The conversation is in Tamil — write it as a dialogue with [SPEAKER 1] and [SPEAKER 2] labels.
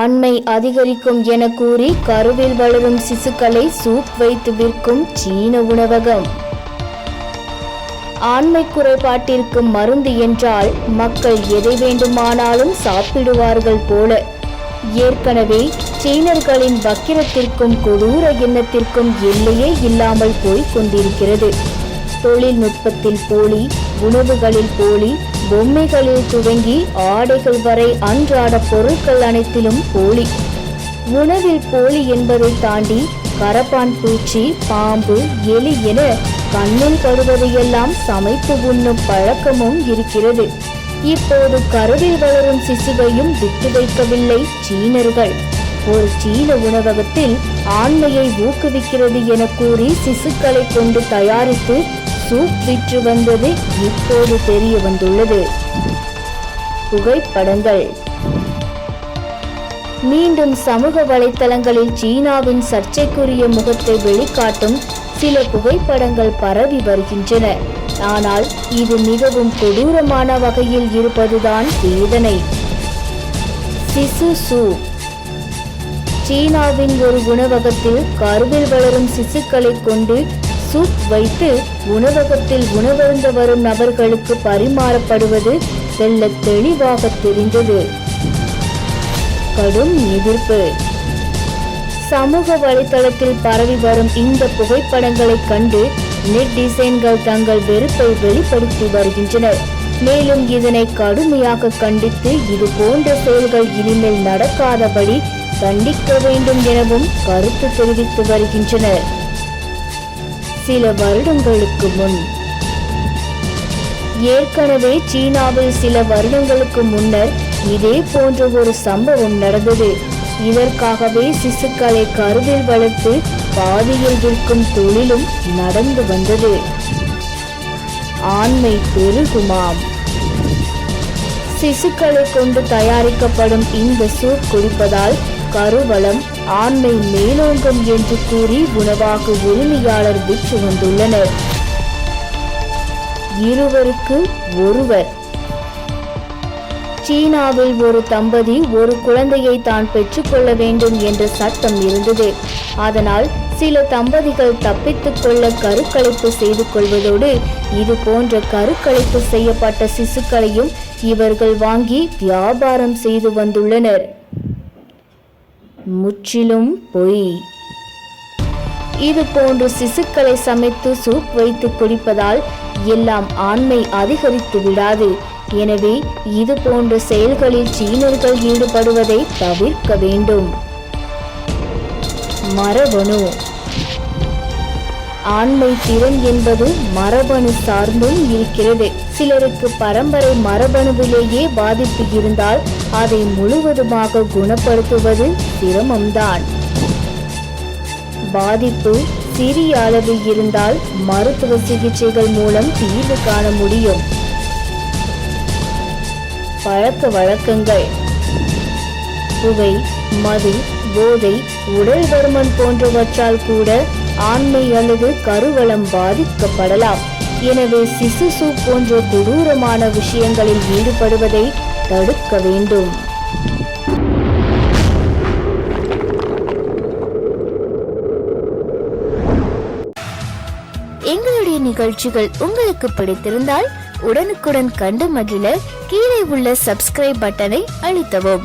[SPEAKER 1] ஆண்மை அதிகரிக்கும் என கூறி கருவில் வளரும் சிசுக்களை சூப் வைத்து விற்கும் சீன உணவகம். ஆண்மை குறைபாட்டிற்கு மருந்து என்றால் மக்கள் எதை வேண்டுமானாலும் சாப்பிடுவார்கள் போல. ஏற்கனவே சீனர்களின் வக்கிரத்திற்கும் கொடூர எண்ணத்திற்கும் எல்லையே இல்லாமல் போய்க் கொண்டிருக்கிறது. தொழில்நுட்பத்தில் போலி உணவுகளில் போலி பொம்மைகளில் துவங்கி ஆடைகள் வரை அன்றாட பொருட்கள் அனைத்திலும் போலி. உணவில் போலி என்பதை தாண்டி கரப்பான் பூச்சி பாம்பு எலி என கண்ணில் கருவதையெல்லாம் சமைத்து உண்ணும் பழக்கமும் இருக்கிறது. இப்போது கருவில் வளரும் சிசுவையும் விட்டு வைக்கவில்லை சீனர்கள். ஒரு சீன உணவகத்தில் ஆண்மையை ஊக்குவிக்கிறது என கூறி சிசுக்களை கொண்டு தயாரித்து சூப் விற்று வந்தது இப்போது தெரிய வந்துள்ளது. புகைப்படங்கள். மீண்டும் சமூக வலைத்தளங்களில் சீனாவின் சர்ச்சைக்குரிய முகத்தை வெளிக்காட்டும் சில புகைப்படங்கள் பரவி வருகின்றன. ஆனால் இது மிகவும் கொடூரமான வகையில் இருப்பதுதான் வேதனை. சிசு சூ. சீனாவின் ஒரு உணவகத்தில் கருவில் வளரும் சிசுக்களை கொண்டு சூப் வைத்து உணவகத்தில் உணவருந்த வரும் நபர்களுக்கு பரிமாறப்படுவது தெல்ல தெளிவாக தெரிந்தது. கடும் எதிர்ப்பு. சமூக வலைத்தளத்தில் பரவி வரும் இந்த புகைப்படங்களை கண்டு நெட் டிசைன்கள் தங்கள் வெறுப்பை வெளிப்படுத்தி வருகின்றனர். மேலும் இதனை கடுமையாக கண்டித்து இது போன்ற செயல்கள் இனிமேல் நடக்காதபடி கண்டிக்க வேண்டும் எனவும் கருத்து தெரிவித்து வருகின்றனர். சில வருடங்களுக்கு முன். ஏற்கனவே சீனாவில் சில வருடங்களுக்கு முன்னர் இதே போன்ற ஒரு சம்பவம் நடந்தது. இதற்காகவே சிசுக்களை கருவில் வளர்த்து பாதியில் விற்கும் தொழிலும் நடந்து வந்தது. ஆண்மை பெருகுமாம். சிசுக்களை கொண்டு தயாரிக்கப்படும் இந்த சூப் குடிப்பதால் கருவளம் ஆண்மை மேலோங்கம் என்று கூறி உணவாக உரிமையாளர் விற்று வந்துள்ளனர். இருவருக்கு ஒருவர். சீனாவில் ஒரு தம்பதி ஒரு குழந்தையை தான் பெற்றுக்கொள்ள வேண்டும் என்ற சட்டம் இருந்தது. அதனால் சில தம்பதிகள் தப்பித்துக் கொள்ள கருக்கலைப்பு செய்து கொள்வதோடு இது போன்ற கருக்கலைப்பு செய்யப்பட்ட சிசுக்களையும் இவர்கள் வாங்கி வியாபாரம் செய்து வந்துள்ளனர். முற்றிலும் பொய். இது போன்று சிசுக்களை சமைத்து சூப் வைத்து குடிப்பதால் எல்லாம் ஆண்மை அதிகரித்து விடாது. எனவே இது போன்ற செயல்களில் சீனர்கள் ஈடுபடுவதை தவிர்க்க வேண்டும். மரபணு. ஆண்மை திறன் என்பது மரபணு சார்ந்தும் இருக்கிறது. சிலருக்கு பரம்பரை மரபணுவிலேயே பாதிப்பு இருந்தால் அதை முழுவதுமாக குணப்படுத்துவது சிரமம்தான். பாதிப்பு சிறிய அளவு இருந்தால் மருத்துவ சிகிச்சைகள் மூலம் தீர்வு காண முடியும். பழக்க வழக்கங்கள். புகை மது போதை உடல் பருமன் போன்றவற்றால் கூட ஆண்மை அல்லது கருவளம் பாதிக்கப்படலாம். எனவே சிசு சூப் போன்ற கொடூரமான விஷயங்களில் ஈடுபடுவதை தடுக்க வேண்டும். எங்களுடைய நிகழ்ச்சிகள் உங்களுக்கு பிடித்திருந்தால் உடனுக்குடன் கண்டு மகிழ கீழே உள்ள சப்ஸ்கிரைப் பட்டனை அழுத்தவும்.